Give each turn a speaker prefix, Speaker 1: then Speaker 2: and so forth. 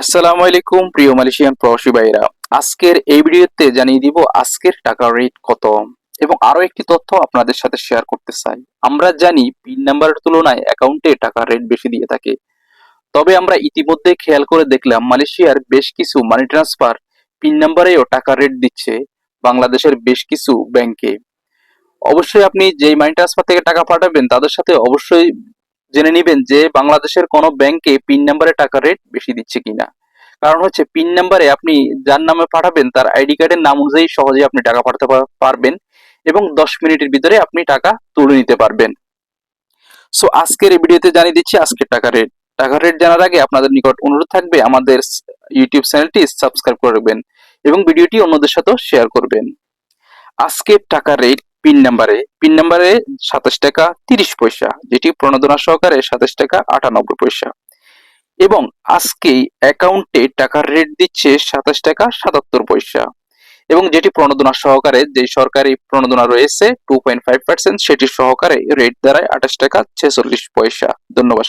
Speaker 1: আসসালামু আলাইকুম, প্রিয় মালয়েশিয়ান প্রবাসী ভাইরা আজকের এই ভিডিওতে জানিয়ে দিব আজকের টাকার রেট কত এবং আরও একটি তথ্য আপনাদের সাথে শেয়ার করতে চাই। আমরা জানি পিন নাম্বারের তুলনায় অ্যাকাউন্টে টাকার রেট বেশি দিয়ে থাকে। তবে আমরা ইতিমধ্যে খেয়াল করে দেখলাম মালয়েশিয়ার বেশ কিছু মানি ট্রান্সফার পিন নাম্বারেও টাকার রেট দিচ্ছে বাংলাদেশের বেশ কিছু ব্যাংকে। অবশ্যই আপনি যেই মানি ট্রান্সফার থেকে টাকা পাঠাবেন, তাদের সাথে অবশ্যই জেনে নেবেন যে বাংলাদেশের কোনো ব্যাংকে পিন নাম্বারে টাকা রেট বেশি দিচ্ছে কিনা। কারণ হচ্ছে পিন নাম্বারে আপনি যার নামে পাঠাবেন, তার আইডি কার্ডের নাম অনুযায়ী সহজে আপনি টাকা পাঠাতে পারবেন এবং দশ মিনিটের ভিতরে আপনি টাকা তুলে নিতে পারবেন। সো আজকের এই ভিডিওতে জানিয়ে দিচ্ছি আজকের টাকা রেট টাকা রেট জানার আগে আপনাদের নিকট অনুরোধ থাকবে, আমাদের ইউটিউব চ্যানেলটি সাবস্ক্রাইব করবেন এবং ভিডিওটি অন্যদের সাথেও শেয়ার করবেন। আজকের টাকা রেট পিন নাম্বারে পিন নাম্বারে সাতাশ টাকা তিরিশ পয়সা, যেটি প্রণোদনা সহকারে সাতাশ টাকা আটানব্বই পয়সা। এবং আজকে অ্যাকাউন্টে টাকার রেট দিচ্ছে সাতাশ টাকা সাতাত্তর পয়সা। এবং যেটি প্রণোদনা সহকারে, যে সরকারি প্রণোদনা রয়েছে টু পয়েন্ট ফাইভ পার্সেন্ট সেটি সহকারে রেট দাঁড়ায় আঠাশ টাকা ছেচল্লিশ পয়সা। ধন্যবাদ।